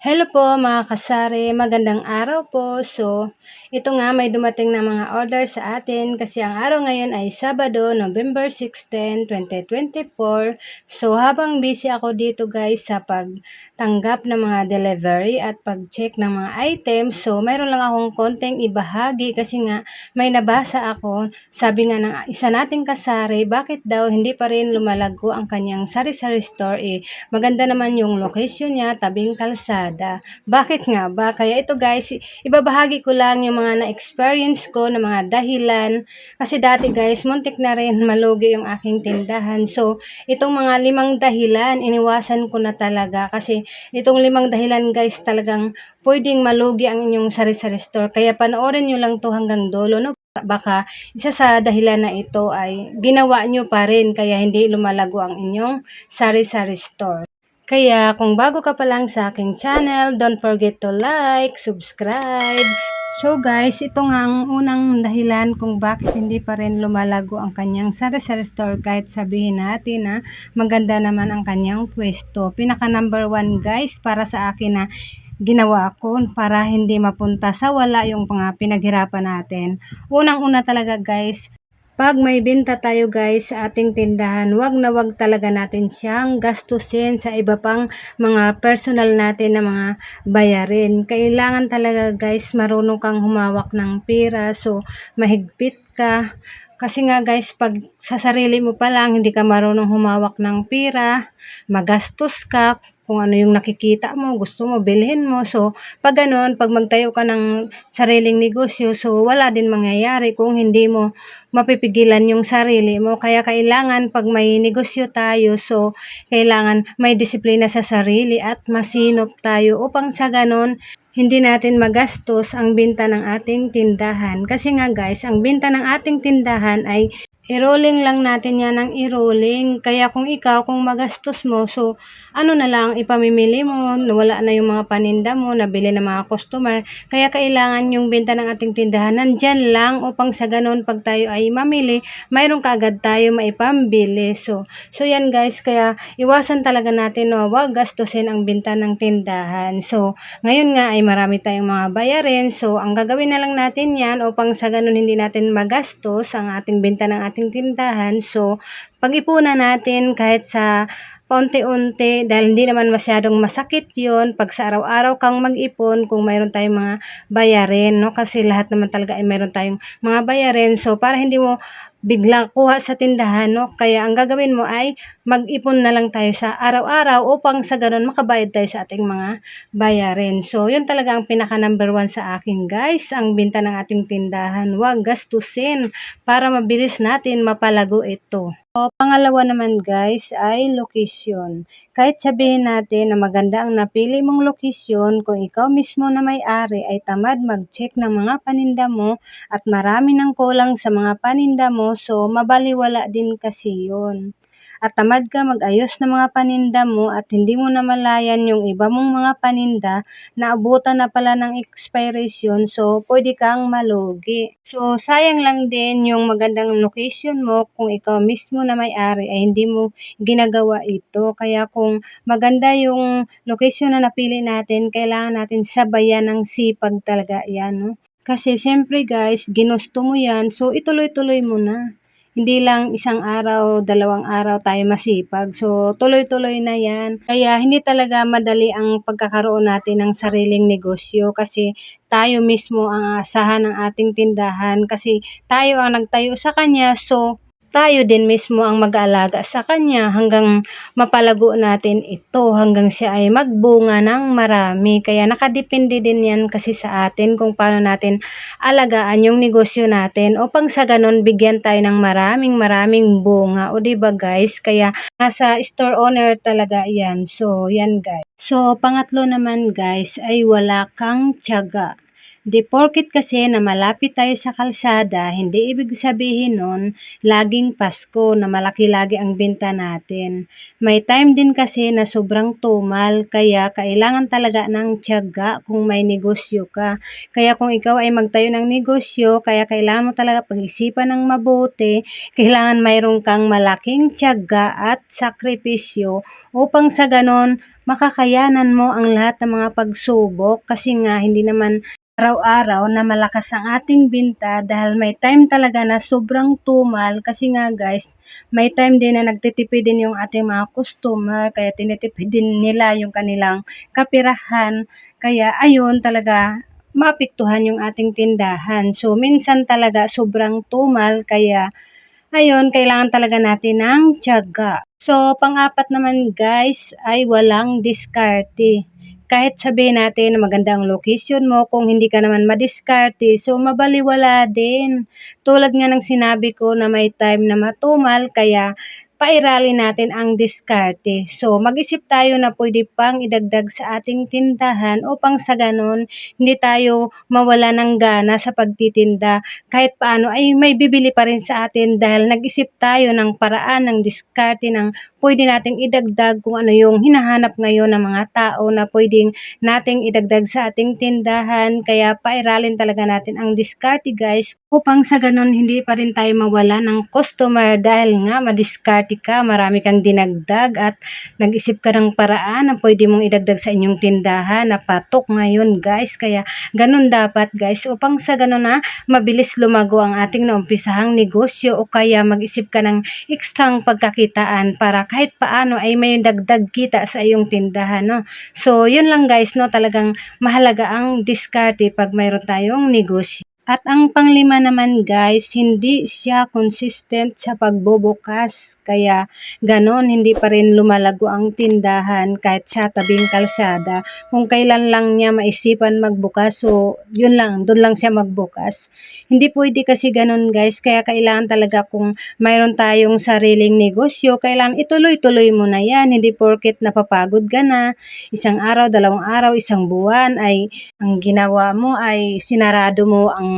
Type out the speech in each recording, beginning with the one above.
Hello po mga kasari, magandang araw po. So, ito nga may dumating na mga order sa atin kasi ang araw ngayon ay Sabado, November 16, 2024. So, habang busy ako dito guys sa pagtanggap ng mga delivery at pag-check ng mga items, so mayroon lang akong konting ibahagi kasi nga may nabasa ako, sabi nga ng isa nating kasari, bakit daw hindi pa rin lumalago ang kanyang sari-sari store eh, maganda naman yung location niya, tabing kalsada. Bakit nga ba? Kaya ito guys, ibabahagi ko lang yung mga na-experience ko na mga dahilan. Kasi dati guys, muntik na rin malugi yung aking tindahan. So, itong mga limang dahilan, iniwasan ko na talaga. Kasi itong limang dahilan guys, talagang pwedeng malugi ang inyong sari-sari store. Kaya panoorin nyo lang to hanggang dulo. No? baka isa sa dahilan na ito ay ginawa nyo pa rin kaya hindi lumalago ang inyong sari-sari store. Kaya kung bago ka pa lang sa aking channel, don't forget to like, subscribe. So guys, ito nga ang unang dahilan kung bakit hindi pa rin lumalago ang kanyang sari-sari store kahit sabihin natin na maganda naman ang kanyang pwesto. Pinaka number one guys para sa akin na ginawa ko para hindi mapunta sa wala yung mga pinaghirapan natin. Unang-una talaga guys, pag may binta tayo guys sa ating tindahan, wag na wag talaga natin siyang gastusin sa iba pang mga personal natin na mga bayarin. Kailangan talaga guys marunong kang humawak ng pera so mahigpit ka. Kasi nga guys, pag sa sarili mo pa lang, hindi ka marunong humawak ng pera, magastos ka, kung ano yung nakikita mo, gusto mo, bilhin mo. So, pag ganun, pag magtayo ka ng sariling negosyo, so wala din mangyayari kung hindi mo mapipigilan yung sarili mo. Kaya kailangan pag may negosyo tayo, so kailangan may disiplina sa sarili at masinop tayo upang sa ganun, hindi natin magastos ang binta ng ating tindahan. Kasi nga guys, ang binta ng ating tindahan ay i-rolling lang natin yan ng i-rolling. Kaya kung ikaw, kung magastos mo, so ano na lang, ipamimili mo, wala na yung mga paninda mo, nabili ng mga customer. Kaya kailangan yung benta ng ating tindahan, nandyan lang upang sa ganun, pag tayo ay mamili, mayroon kaagad tayo maipambili. So, so yan guys, kaya iwasan talaga natin, no, wag gastusin ang benta ng tindahan. So, ngayon nga ay marami tayong mga bayarin. So, ang gagawin na lang natin yan upang sa ganun hindi natin magastos ang ating benta ng ating ating tindahan. So, pag-ipunan natin kahit sa paunti-unti dahil hindi naman masyadong masakit yon pag sa araw-araw kang mag-ipon kung mayroon tayong mga bayarin no? Kasi lahat naman talaga ay mayroon tayong mga bayarin. So para hindi mo biglang kuha sa tindahan, no? Kaya ang gagawin mo ay mag-ipon na lang tayo sa araw-araw upang sa ganun makabayad tayo sa ating mga bayarin. So, yun talaga ang pinaka number one sa akin, guys. Ang binta ng ating tindahan. Huwag gastusin para mabilis natin mapalago ito. O, pangalawa naman guys ay location. Kahit sabihin natin na maganda ang napili mong location, kung ikaw mismo na may-ari ay tamad mag-check ng mga paninda mo at marami ng kulang sa mga paninda mo, so mabaliwala din kasi yun at tamad ka mag-ayos ng mga paninda mo at hindi mo namalayan yung iba mong mga paninda na abutan na pala ng expiration so pwede kang malugi. So sayang lang din yung magandang location mo kung ikaw mismo na may-ari ay hindi mo ginagawa ito. Kaya kung maganda yung location na napili natin, kailangan natin sabayan ng sipag talaga yan. No? Kasi siyempre guys, ginusto mo yan, so ituloy-tuloy mo na hindi lang isang araw, dalawang araw tayo masipag. So, tuloy-tuloy na yan. Kaya hindi talaga madali ang pagkakaroon natin ng sariling negosyo kasi tayo mismo ang asahan ng ating tindahan kasi tayo ang nagtayo sa kanya. So, tayo din mismo ang mag-aalaga sa kanya hanggang mapalago natin ito hanggang siya ay magbunga ng marami. Kaya nakadepende din yan kasi sa atin kung paano natin alagaan yung negosyo natin upang sa ganon bigyan tayo ng maraming maraming bunga. O ba diba guys? Kaya nasa store owner talaga yan. So yan guys. So pangatlo naman guys ay wala kang tiyaga. Di porket kasi na malapit tayo sa kalsada, hindi ibig sabihin nun laging Pasko na malaki lagi ang benta natin. May time din kasi na sobrang tumal, kaya kailangan talaga ng tiyaga kung may negosyo ka. Kaya kung ikaw ay magtayo ng negosyo, kaya kailangan mo talaga pag-isipan ng mabuti, kailangan mayroon kang malaking tiyaga at sakripisyo upang sa ganon makakayanan mo ang lahat ng mga pagsubok kasi nga hindi naman araw-araw na malakas ang ating binta dahil may time talaga na sobrang tumal kasi nga guys, may time din na nagtitipid din yung ating mga customer kaya tinitipid din nila yung kanilang kapirahan. Kaya ayun talaga maapektuhan yung ating tindahan. So minsan talaga sobrang tumal kaya ayun kailangan talaga natin ng tiyaga. So pang-apat naman guys ay walang diskarte kahit sabihin natin na maganda ang location mo, kung hindi ka naman madiskarte, so mabaliwala din. Tulad nga ng sinabi ko na may time na matumal, kaya pairali natin ang diskarte. So, mag-isip tayo na pwede pang idagdag sa ating tindahan upang sa ganon, hindi tayo mawala ng gana sa pagtitinda. Kahit paano ay may bibili pa rin sa atin dahil nag-isip tayo ng paraan ng diskarte ng pwede nating idagdag kung ano yung hinahanap ngayon ng mga tao na pwedeng nating idagdag sa ating tindahan. Kaya pairalin talaga natin ang diskarte guys upang sa ganon hindi pa rin tayo mawala ng customer dahil nga madiskarte ka, marami kang dinagdag at nag-isip ka ng paraan na pwede mong idagdag sa inyong tindahan na patok ngayon guys. Kaya ganun dapat guys upang sa ganon na mabilis lumago ang ating naumpisahang negosyo o kaya mag-isip ka ng ekstrang pagkakitaan para kahit paano ay may dagdag kita sa iyong tindahan. No? So yun lang guys, no? talagang mahalaga ang diskarte pag mayroon tayong negosyo. At ang panglima naman guys, hindi siya consistent sa pagbubukas. Kaya ganon, hindi pa rin lumalago ang tindahan kahit sa tabing kalsada. Kung kailan lang niya maisipan magbukas, so yun lang, doon lang siya magbukas. Hindi pwede kasi ganon guys, kaya kailangan talaga kung mayroon tayong sariling negosyo, kailangan ituloy-tuloy mo na yan. Hindi porket napapagod ka na, isang araw, dalawang araw, isang buwan ay ang ginawa mo ay sinarado mo ang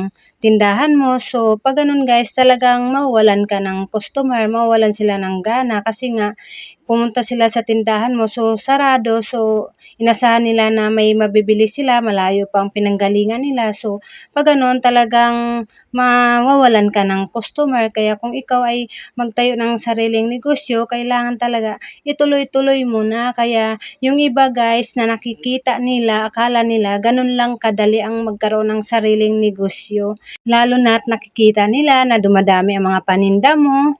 tindahan mo. So, pag ganun guys, talagang mawawalan ka ng customer, mawawalan sila ng gana kasi nga pumunta sila sa tindahan mo, so sarado, so inasahan nila na may mabibili sila, malayo pa ang pinanggalingan nila. So, pag ganun, talagang mawawalan ka ng customer. Kaya kung ikaw ay magtayo ng sariling negosyo, kailangan talaga ituloy-tuloy mo na. Kaya yung iba guys na nakikita nila, akala nila, ganun lang kadali ang magkaroon ng sariling negosyo. Lalo na't nakikita nila na dumadami ang mga paninda mo,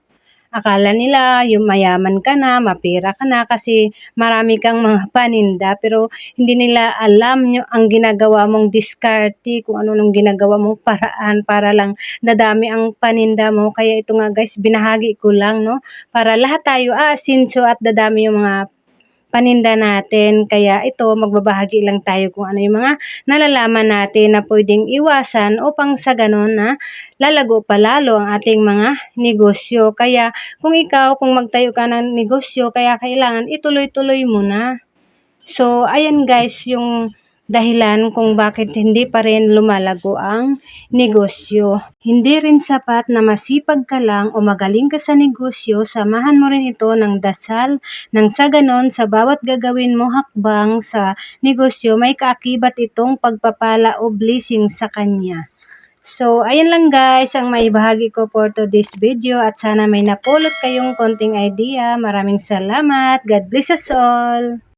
akala nila yung mayaman ka na, mapira ka na kasi marami kang mga paninda pero hindi nila alam nyo ang ginagawa mong diskarte, kung ano nung ginagawa mong paraan para lang dadami ang paninda mo. Kaya ito nga guys, binahagi ko lang no para lahat tayo aasinso at dadami yung mga paninda natin. Kaya ito, magbabahagi lang tayo kung ano yung mga nalalaman natin na pwedeng iwasan upang sa ganon na lalago pa lalo ang ating mga negosyo. Kaya kung ikaw, kung magtayo ka ng negosyo, kaya kailangan ituloy-tuloy mo na. So, ayan guys, yung dahilan kung bakit hindi pa rin lumalago ang negosyo. Hindi rin sapat na masipag ka lang o magaling ka sa negosyo, samahan mo rin ito ng dasal nang sa ganon sa bawat gagawin mo hakbang sa negosyo may kaakibat itong pagpapala o blessing sa kanya. So, ayan lang guys ang maibahagi ko for today's video at sana may napulot kayong konting idea. Maraming salamat. God bless us all.